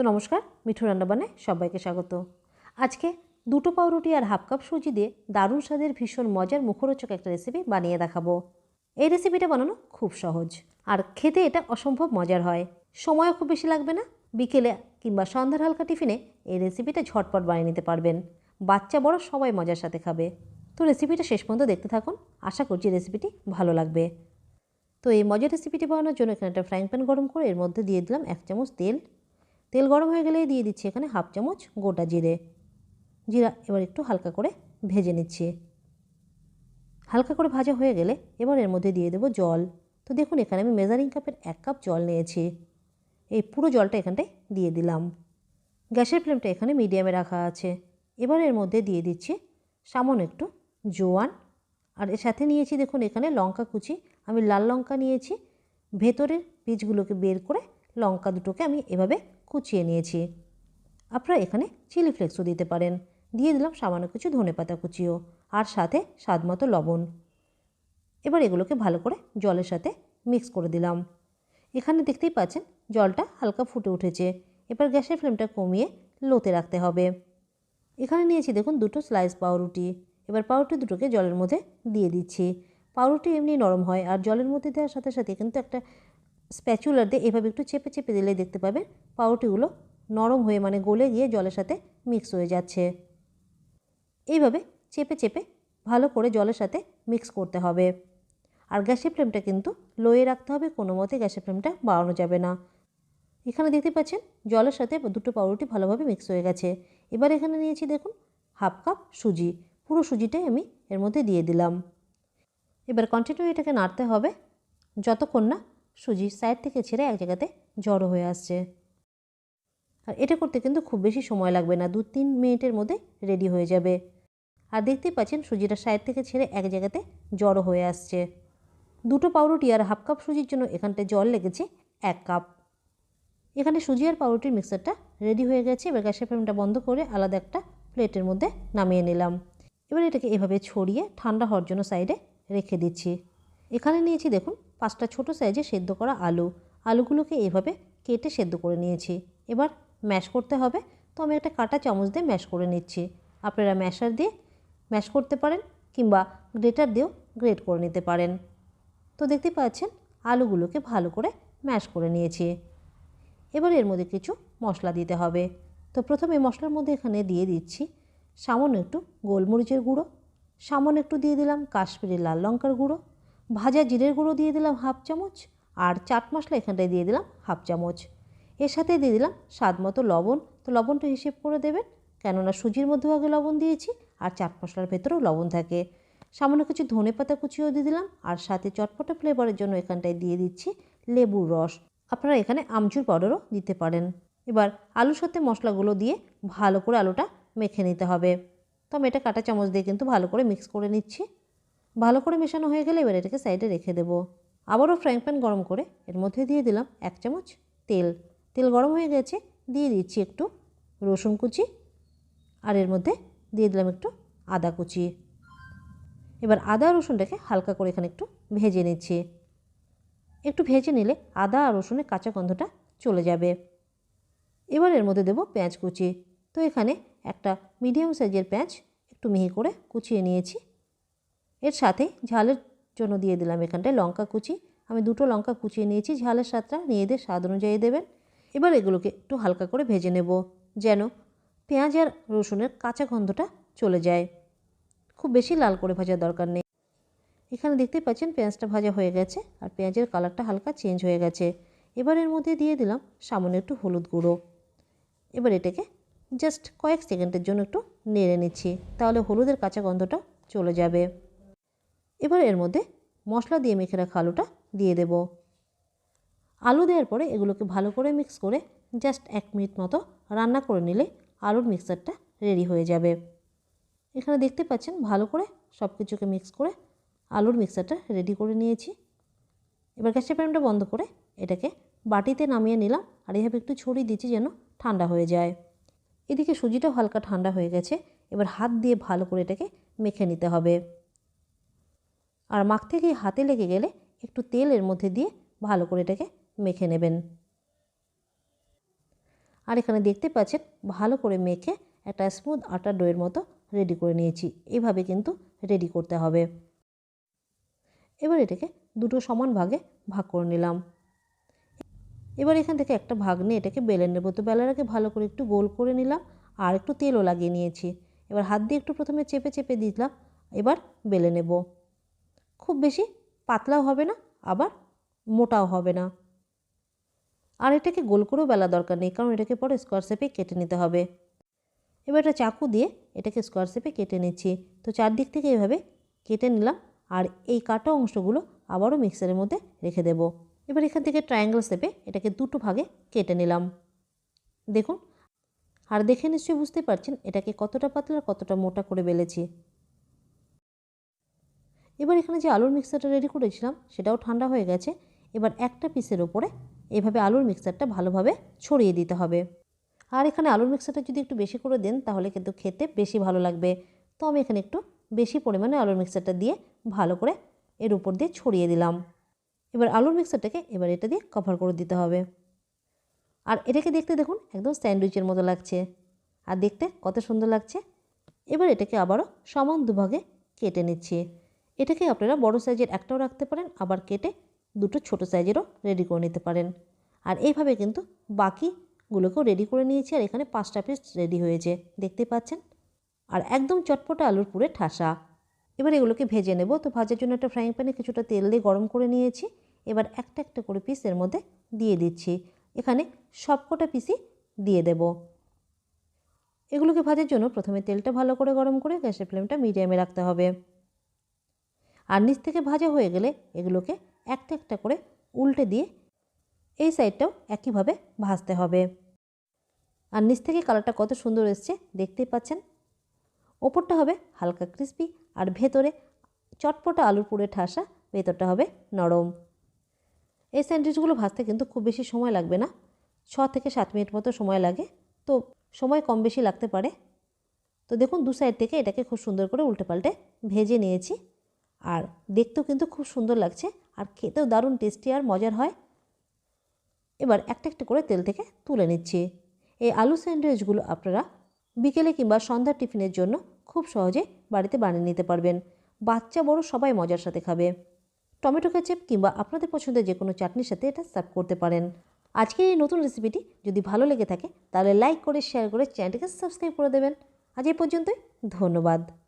তো নমস্কার, মিঠু রান্নাবানে সবাইকে স্বাগত। আজকে দুটো পাউরুটি আর হাফ কাপ সুজি দিয়ে দারুণ স্বাদের ভীষণ মজার মুখরোচক একটা রেসিপি বানিয়ে দেখাবো। এই রেসিপিটা বানানো খুব সহজ, আর খেতে এটা অসম্ভব মজার হয়। সময়ও খুব বেশি লাগবে না, বিকেলে কিংবা সন্ধ্যার হালকা টিফিনে এই রেসিপিটা ঝটপট বানিয়ে নিতে পারবেন। বাচ্চা বড় সবাই মজার সাথে খাবে। তো রেসিপিটা শেষ পর্যন্ত দেখতে থাকুন, আশা করছি রেসিপিটি ভালো লাগবে। তো এই মজার রেসিপিটি বানানোর জন্য এখানে একটা ফ্রাইং প্যান গরম করে এর মধ্যে দিয়ে দিলাম এক চামচ তেল তেল গরম হয়ে গেলেই দিয়ে দিচ্ছি এখানে হাফ চামচ গোটা জিরে। জিরা এবার একটু হালকা করে ভেজে নিচ্ছি। হালকা করে ভাজা হয়ে গেলে এবার এর মধ্যে দিয়ে দেবো জল। তো দেখুন, এখানে আমি মেজারিং কাপের এক কাপ জল নিয়েছি। এই পুরো জলটা এখানটায় দিয়ে দিলাম। গ্যাসের ফ্লেমটা এখানে মিডিয়ামে রাখা আছে। এবার এর মধ্যে দিয়ে দিচ্ছি সামান্য একটু জোয়ান। আর এর সাথে নিয়েছি দেখুন, এখানে লঙ্কা কুচি। আমি লাল লঙ্কা নিয়েছি। ভেতরের বীজগুলোকে বের করে লঙ্কা দুটোকে আমি এভাবে কুচিয়ে নিয়েছি। আপনারা এখানে চিলি ফ্লেক্সও দিতে পারেন। দিয়ে দিলাম সামান্য কিছু ধনে পাতা কুচিও আর সাথে স্বাদ মতো লবণ। এবার এগুলোকে ভালো করে জলের সাথে মিক্স করে দিলাম। এখানে দেখতেই পাচ্ছেন জলটা হালকা ফুটে উঠেছে। এবার গ্যাসের ফ্লেমটা কমিয়ে লোতে রাখতে হবে। এখানে নিয়েছি দেখুন দুটো স্লাইস পাউরুটি। এবার পাউরুটি দুটোকে জলের মধ্যে দিয়ে দিচ্ছি। পাউরুটি এমনি নরম হয় আর জলের মধ্যে দেওয়ার সাথে সাথে কিন্তু একটা স্প্যাচুলার দিয়ে এভাবে একটু চেপে চেপে দিলেই দেখতে পাবেন পাউরুটিগুলো নরম হয়ে মানে গলে গিয়ে জলের সাথে মিক্স হয়ে যাচ্ছে। এইভাবে চেপে চেপে ভালো করে জলের সাথে মিক্স করতে হবে। আর গ্যাসের ফ্লেমটা কিন্তু লোয়ে রাখতে হবে, কোনো মতে গ্যাসের ফ্লেমটা বাড়ানো যাবে না। এখানে দেখতে পাচ্ছেন জলের সাথে দুটো পাউরুটি ভালোভাবে মিক্স হয়ে গেছে। এবার এখানে নিয়েছি দেখুন হাফ কাপ সুজি। পুরো সুজিটাই আমি এর মধ্যে দিয়ে দিলাম। এবার কন্টিনিউ এটাকে নাড়তে হবে যতক্ষণ না সুজি সাইড থেকে ছেড়ে এক জায়গাতে জড়ো হয়ে আসছে। আর এটা করতে কিন্তু খুব বেশি সময় লাগবে না দু তিন মিনিটের মধ্যে রেডি হয়ে যাবে। আর দেখতেই পাচ্ছেন সুজিটা সাইড থেকে ছেড়ে এক জায়গাতে জড়ো হয়ে আসছে। দুটো পাউরুটি আর হাফ কাপ সুজির জন্য এখানটায় জল লেগেছে এক কাপ। এখানে সুজি আর পাউরুটির মিক্সারটা রেডি হয়ে গেছে, এবার গ্যাসের ফ্লেমটা বন্ধ করে আলাদা একটা প্লেটের মধ্যে নামিয়ে নিলাম। এবার এটাকে এভাবে ছড়িয়ে ঠান্ডা হওয়ার জন্য সাইডে রেখে দিচ্ছি। এখানে নিয়েছি দেখুন পাঁচটা ছোট সাইজে সেদ্ধ করা আলু। আলুগুলোকে এভাবে কেটে সেদ্ধ করে নিয়েছি। এবার ম্যাশ করতে হবে। তো আমি একটা কাটা চামচ দিয়ে ম্যাশ করে নিচ্ছি। আপনারা ম্যাশার দিয়ে ম্যাশ করতে পারেন কিংবা গ্রেটার দিয়েও গ্রেট করে নিতে পারেন। তো দেখতে পাচ্ছেন, আলুগুলোকে ভালো করে ম্যাশ করে নিয়েছি। এবার এর মধ্যে কিছু মশলা দিতে হবে। তো প্রথমে মশলার মধ্যে এখানে দিয়ে দিচ্ছি সামান্য একটু গোলমরিচের গুঁড়ো, সামান্য একটু দিয়ে দিলাম কাশ্মীরি লাল লঙ্কার গুঁড়ো ভাজা জিরের গুঁড়ো দিয়ে দিলাম হাফ চামচ আর চাট মশলা এখানটায় দিয়ে দিলাম হাফ চামচ। এর সাথে দিয়ে দিলাম স্বাদ মতো লবণ। তো লবণটা হিসেব করে দেবেন, কেননা সুজির মধ্যেও আগে লবণ দিয়েছি আর চাট মশলার ভেতরেও লবণ থাকে। সামান্য কিছু ধনে পাতা কুচিও দিয়ে দিলাম আর সাথে চটপটা ফ্লেভারের জন্য এখানটায় দিয়ে দিচ্ছি লেবুর রস। আপনারা এখানে আমচুর পাউডারও দিতে পারেন। এবার আলুর সাথে মশলাগুলো দিয়ে ভালো করে আলুটা মেখে নিতে হবে। তো আমি এটা কাটা চামচ দিয়ে কিন্তু ভালো করে মিক্স করে নিচ্ছি। ভালো করে মেশানো হয়ে গেলে এবার এটাকে সাইডে রেখে দেবো। আবারও ফ্রাইং প্যান গরম করে এর মধ্যে দিয়ে দিলাম এক চামচ তেল। তেল গরম হয়ে গেছে, দিয়ে দিচ্ছি একটু রসুন কুচি আর এর মধ্যে দিয়ে দিলাম একটু আদা কুচি। এবার আদা রসুনটাকে হালকা করে এখানে একটু ভেজে নিচ্ছি। একটু ভেজে নিলে আদা আর রসুনের কাঁচা গন্ধটা চলে যাবে। এবার এর মধ্যে দেবো পেঁয়াজ কুচি। তো এখানে একটা মিডিয়াম সাইজের পেঁয়াজ একটু মিহি করে কুচিয়ে নিয়েছি। এর সাথে ঝালের জন্য দিয়ে দিলাম এখানটায় লঙ্কা কুচি। আমি দুটো লঙ্কা কুচিয়ে নিয়েছি, ঝালের স্বাদটা নিজেদের স্বাদ অনুযায়ী দেবেন। এবার এগুলোকে একটু হালকা করে ভেজে নেব, যেন পেঁয়াজ আর রসুনের কাঁচা গন্ধটা চলে যায়। খুব বেশি লাল করে ভাজার দরকার নেই। এখানে দেখতেই পাচ্ছেন পেঁয়াজটা ভাজা হয়ে গেছে আর পেঁয়াজের কালারটা হালকা চেঞ্জ হয়ে গেছে। এবার এর মধ্যে দিয়ে দিলাম সামান্য একটু হলুদ গুঁড়ো। এবার এটাকে জাস্ট কয়েক সেকেন্ডের জন্য একটু নেড়ে নিচ্ছি, তাহলে হলুদের কাঁচা গন্ধটা চলে যাবে। এবার এর মধ্যে মশলা দিয়ে মেখে রাখা আলুটা দিয়ে দেব। আলু দেওয়ার পরে এগুলোকে ভালো করে মিক্স করে জাস্ট এক মিনিট মতো রান্না করে নিলে আলুর মিক্সারটা রেডি হয়ে যাবে। এখানে দেখতে পাচ্ছেন ভালো করে সব কিছুকে মিক্স করে আলুর মিক্সারটা রেডি করে নিয়েছি। এবার গ্যাসের ফ্লেমটা বন্ধ করে এটাকে বাটিতে নামিয়ে নিলাম আর এইভাবে একটু ছড়িয়ে দিচ্ছি যেন ঠান্ডা হয়ে যায়। এদিকে সুজিটাও হালকা ঠান্ডা হয়ে গেছে, এবার হাত দিয়ে ভালো করে এটাকে মেখে নিতে হবে। আর মাখতে গিয়ে হাতে লেগে গেলে একটু তেল এর মধ্যে দিয়ে ভালো করে এটাকে মেখে নেবেন। আর এখানে দেখতে পাচ্ছেন, ভালো করে মেখে একটা স্মুথ আটার ডোয়ের মতো রেডি করে নিয়েছি। এভাবে কিন্তু রেডি করতে হবে। এবার এটাকে দুটো সমান ভাগে ভাগ করে নিলাম। এবার এখান থেকে একটা ভাগ নিয়ে এটাকে বেলে নেব তো বেলার আগে ভালো করে একটু গোল করে নিলাম আর একটু তেলও লাগিয়ে নিয়েছি। এবার হাত দিয়ে একটু প্রথমে চেপে চেপে দিলাম, এবার বেলে নেব। খুব বেশি পাতলাও হবে না, আবার মোটাও হবে না। আর এটাকে গোল করেও বেলা দরকার নেই, কারণ এটাকে পরে স্কোয়ার শেপে কেটে নিতে হবে। এবার এটা চাকু দিয়ে এটাকে স্কোয়ার শেপে কেটে নিচ্ছি। তো চারদিক থেকে এভাবে কেটে নিলাম, আর এই কাটা অংশগুলো আবারও মিক্সারের মধ্যে রেখে দেব। এবার এখান থেকে ট্রায়াঙ্গেল শেপে এটাকে দুটো ভাগে কেটে নিলাম। দেখুন, আর দেখে নিশ্চয়ই বুঝতে পারছেন এটাকে কতটা পাতলা কতটা মোটা করে বেলেছি। এবার এখানে যে আলুর মিক্সারটা রেডি করেছিলাম, সেটাও ঠান্ডা হয়ে গেছে। এবার একটা পিসের ওপরে এভাবে আলুর মিক্সারটা ভালোভাবে ছড়িয়ে দিতে হবে। আর এখানে আলুর মিক্সারটা যদি একটু বেশি করে দেন, তাহলে কিন্তু খেতে বেশি ভালো লাগবে। তো আমি এখানে একটু বেশি পরিমাণে আলুর মিক্সারটা দিয়ে ভালো করে এর উপর দিয়ে ছড়িয়ে দিলাম। এবার আলুর মিক্সারটাকে এবার এটা দিয়ে কভার করে দিতে হবে। আর এটাকে দেখতে দেখুন, একদম স্যান্ডউইচের মতো লাগছে। আর দেখতে কত সুন্দর লাগছে। এবার এটাকে আবারও সমান দুভাগে কেটে নিচ্ছি। এটাকে আপনারা বড় সাইজের একটাও রাখতে পারেন, আবার কেটে দুটো ছোট সাইজেরও রেডি করে নিতে পারেন। আর এইভাবে কিন্তু বাকিগুলোকেও রেডি করে নিয়েছি, আর এখানে পাঁচটা পিস রেডি হয়েছে, দেখতে পাচ্ছেন? আর একদম চটপটা আলুর পুরে ঠাসা। এবার এগুলোকে ভেজে নেব। তো ভাজার জন্য একটা ফ্রাইং প্যানে কিছুটা তেল দিয়ে গরম করে নিয়েছি। এবার একটা একটা করে পিস এর মধ্যে দিয়ে দিচ্ছি। এখানে সবকটা পিসই দিয়ে দেব। এগুলোকে ভাজার জন্য প্রথমে তেলটা ভালো করে গরম করে গ্যাসের ফ্লেমটা মিডিয়ামে রাখতে হবে। আর নিচ থেকে ভাজা হয়ে গেলে এগুলোকে একটা একটা করে উল্টে দিয়ে এই সাইডটাও একইভাবে ভাজতে হবে। আর নিচ থেকে কালারটা কত সুন্দর এসছে, দেখতেই পাচ্ছেন? ওপরটা হবে হালকা ক্রিস্পি আর ভেতরে চটপটা আলুর পুরে ঠাসা, ভেতরটা হবে নরম। এই স্যান্ডউইচগুলো ভাজতে কিন্তু খুব বেশি সময় লাগবে না, ছ থেকে সাত মিনিট মতো সময় লাগে। তো সময় কম বেশি লাগতে পারে। তো দেখুন, দু সাইড থেকে এটাকে খুব সুন্দর করে উল্টে পাল্টে ভেজে নিয়েছি। আর দেখতেও কিন্তু খুব সুন্দর লাগছে আর খেতেও দারুণ টেস্টি আর মজার হয়। এবার একটা একটা করে তেল থেকে তুলে নিচ্ছি। এই আলু স্যান্ডউইচগুলো আপনারা বিকেলে কিংবা সন্ধ্যার টিফিনের জন্য খুব সহজে বাড়িতে বানিয়ে নিতে পারবেন। বাচ্চা, বড় সবাই মজার সাথে খাবে। টমেটো কেচাপ কিংবা আপনাদের পছন্দের যে কোনো চাটনির সাথে এটা সার্ভ করতে পারেন। আজকের এই নতুন রেসিপিটি যদি ভালো লেগে থাকে, তাহলে লাইক করে শেয়ার করে চ্যানেলটিকে সাবস্ক্রাইব করে দেবেন। আজ এই পর্যন্তই, ধন্যবাদ।